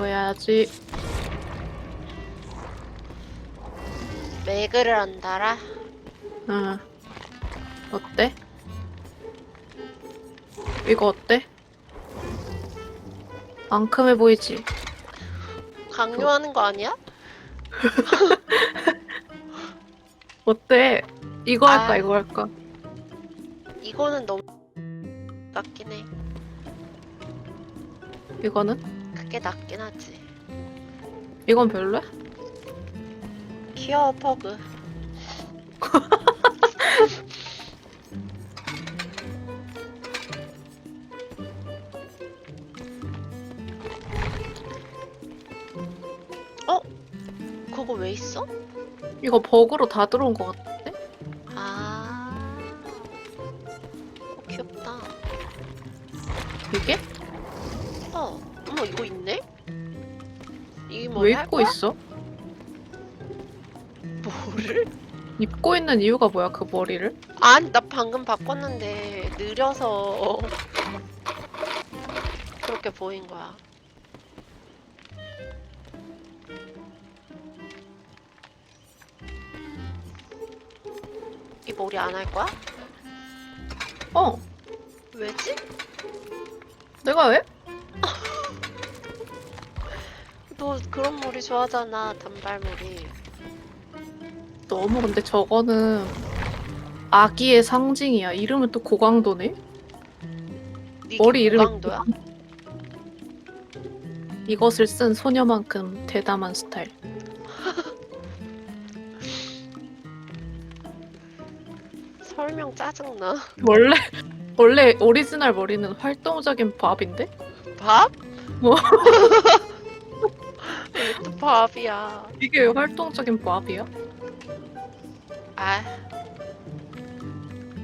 줘야지. 매그를 안 달아? 응. 어때? 이거 어때? 앙큼해 보이지? 강요하는 거 아니야? 어때? 이거 할까 아. 이거 할까? 이거는 너무 낫긴 해. 이거는? 그게 낫긴 하지. 이건 별로야? 귀여워 퍼그. 어? 그거 왜 있어? 이거 버그로 다 들어온 것 같아. 아, 어, 귀엽다. 이게? 어, 어머 이거 있네? 이게 왜 뭐야? 할 입고? 있어? 뭐를? 입고 있는 이유가 뭐야 그 머리를? 아니 나 방금 바꿨는데 느려서 그렇게 보인 거야. 이 머리 안 할 거야? 어, 왜지? 내가 왜? 너 그런 머리 좋아하잖아 단발머리. 너무 근데 저거는 아기의 상징이야. 이름은 또 고강도네. 네 머리 이름이 고강도야? 이것을 쓴 소녀만큼 대담한 스타일. 설명 짜증나. 원래 원래 오리지널 머리는 활동적인 밥인데? 밥? 뭐? 왜또 밥이야? 이게 왜 활동적인 밥이야? 아,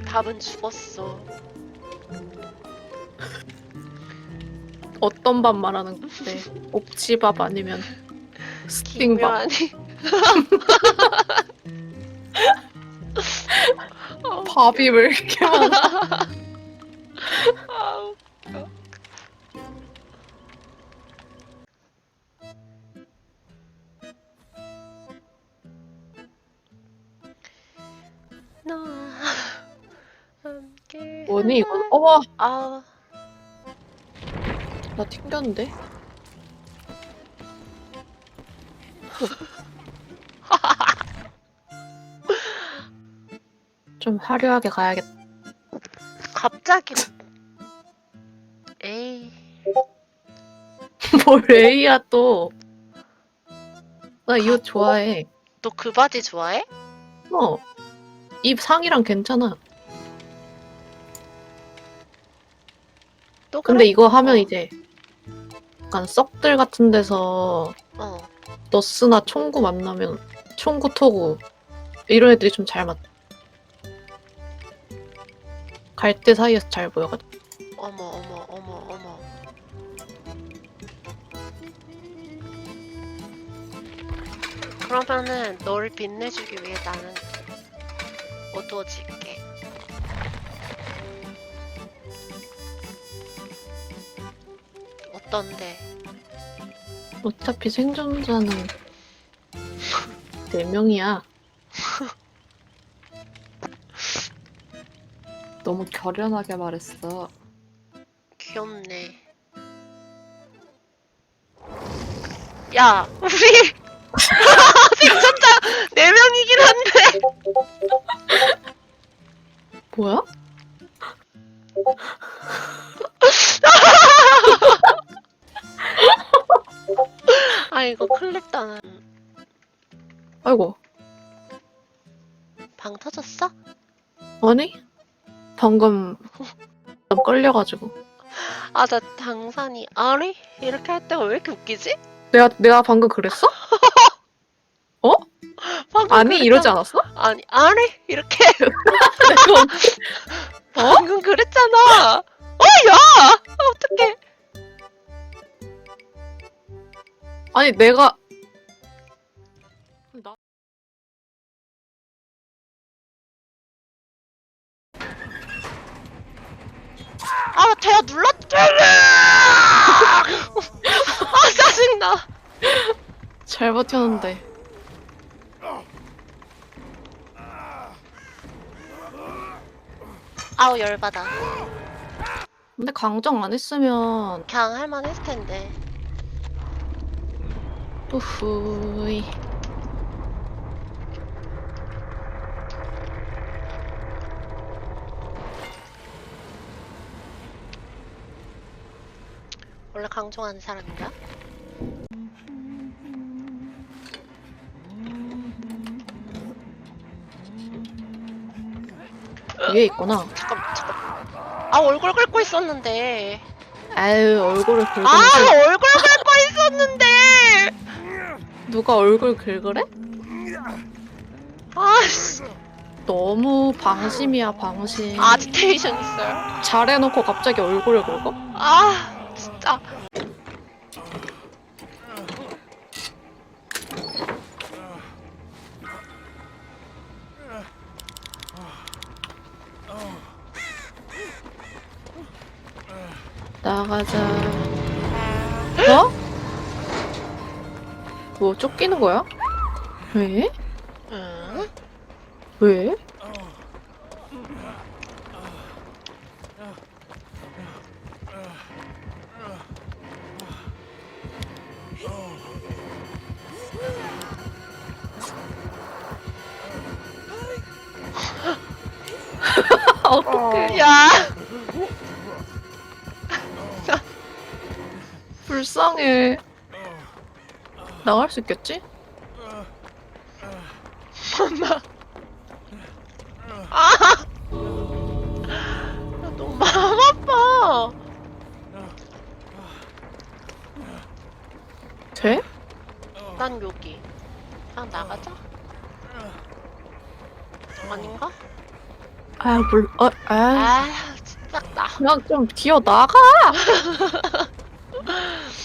밥은 죽었어. 어떤 밥 말하는 건데? 옥지밥 아니면 스팅밥? 어, 밥이 왜 이렇게 많아? 아, 웃겨. 너와 함께 뭐니 이건? 어와 아, 나 튕겼는데? 좀 화려하게 가야겠다. 갑자기 에이 뭘 A야 또? 나 이 옷 좋아해. 너 그 바지 좋아해? 어. 입 상이랑 괜찮아. 또 근데 그래? 이거 하면 어. 이제 약간 썩들 같은 데서 어 너스나 총구 만나면 총구 토구 이런 애들이 좀 잘 맞. 갈대 사이에서 잘 보여가지고. 어머 어머 어머 어머 그러면은 너를 빛내주기 위해 나는 어두워질게 어떤데? 어차피 생존자는 네 명이야. 너무 결연하게 말했어. 귀엽네 야 우리 생존자 4명이긴 한데 뭐야? 아 이거 클릭다는 아이고. 방 터졌어? 아니? 방금 좀 끌려가지고. 아 나 당산이 아리? 이렇게 할 때가 왜 이렇게 웃기지? 내가 내가 방금 그랬어? 방금 아니 이러지 그랬잖아. 않았어? 아니 아리? 이렇게 내가 방금 그랬잖아 어 야! 어떡해 아니 내가 나... 아 대야 눌렀잖아 아 짜증 나 잘 버텼는데. 아우 열받아. 근데 강정 안 했으면 그냥 할만했을 텐데. 우후이. 원래 강종하는 사람인가? 위에 있구나. 잠깐 잠깐. 아 얼굴 긁고 있었는데. 아유 얼굴을 긁으면 아 얼굴 긁고 있었는데. 누가 얼굴 긁으래? 아 씨 너무 방심이야 방심. 아지테이션 있어요. 잘해놓고 갑자기 얼굴을 긁어? 아 진짜. 나가자. 어? 뭐 쫓기는 거야? 왜? 응? 왜? 어떡해. 야. 불쌍해. 나갈 수 있겠지? 엄마. 아. 야, 너무 마음 아파. 돼? 난 여기. 그냥 나가자. 아닌가? 아, 물, 어, 아, 아, 진짜 나. 그냥 좀 기어 나가!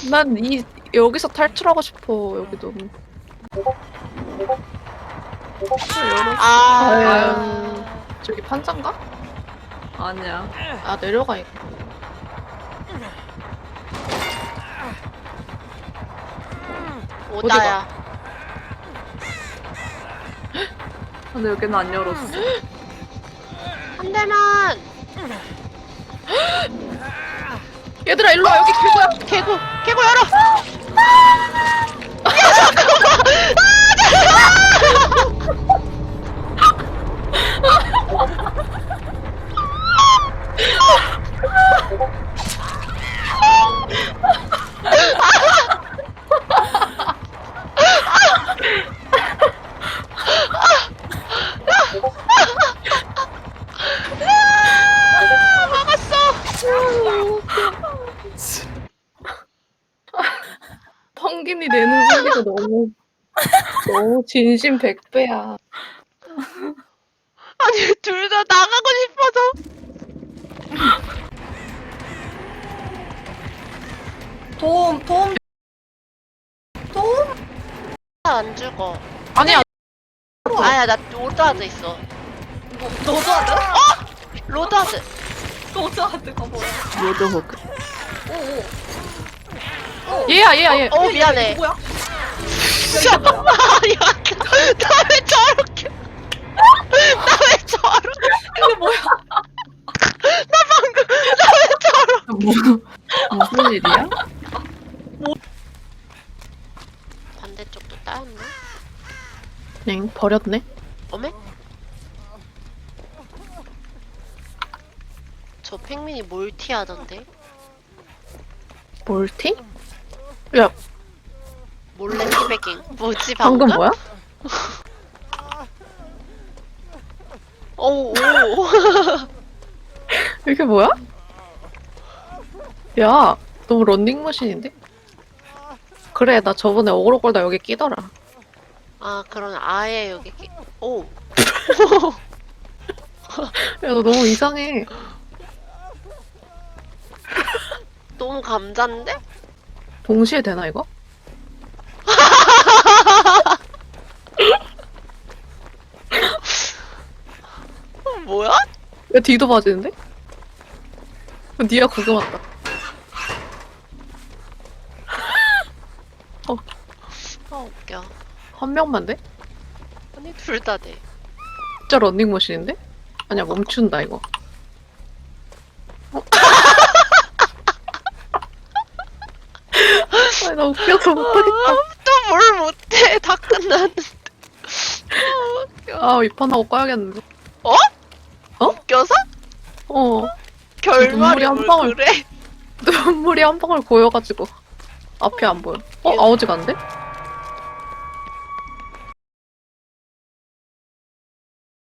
난 이, 여기서 탈출하고 싶어, 여기 너무. 아, 아유. 저기 판장가? 아니야. 아, 내려가, 있 오다야. 근데 여기는 안 열었어. 한 대만. 얘들아, 일로 와, 여기 개구야! 개구, 개구 열어. 너무, 너무 진심 백배야. 아니, 둘 다 나가고 싶어서. 도움, 도움. 안 죽어. 아니야, 아야, 나 로드하드 있어. 노드하드? 로드하드. 노드하드가 뭐야? 로드호그. 오오. 얘야, 얘야, 얘. 어, 미안해. 뭐야? 아니, 나왜 저렇게. 나 왜 저렇게. 이게 뭐야? 뭐, 무슨 일이야? 반대쪽도 따였네. 엥, 버렸네? 어메? 저 팽민이 몰티 하던데? 몰티? 야, 몰래 티베깅. 뭐지, 방금? 방금 뭐야? 오, 오. 이게 뭐야? 야, 너무 런닝머신인데? 그래, 나 저번에 어그로 걸다 여기 끼더라. 아, 그럼 아예 여기, 끼- 오. 야, 너 너무 이상해. 너무 감자인데? 동시에 되나, 이거? 어, 뭐야? 야, 뒤도 맞지는데? 니가 구경 왔다. 어, 웃겨. 한 명만 돼? 아니 둘 다 돼. 진짜 런닝머신인데? 아니야 멈춘다 이거 어? 아니 나 웃겨서 못하겠다 또 뭘 못해? 다 끝났는데. 아, 웃겨. 아 입판하고 꺼야겠는데 웃 겨서? 어 결말이 눈물이 한 뭘 방울. 그래? 눈물이 한 방울 고여가지고 앞이 안 보여 어? 아오지가 안 돼?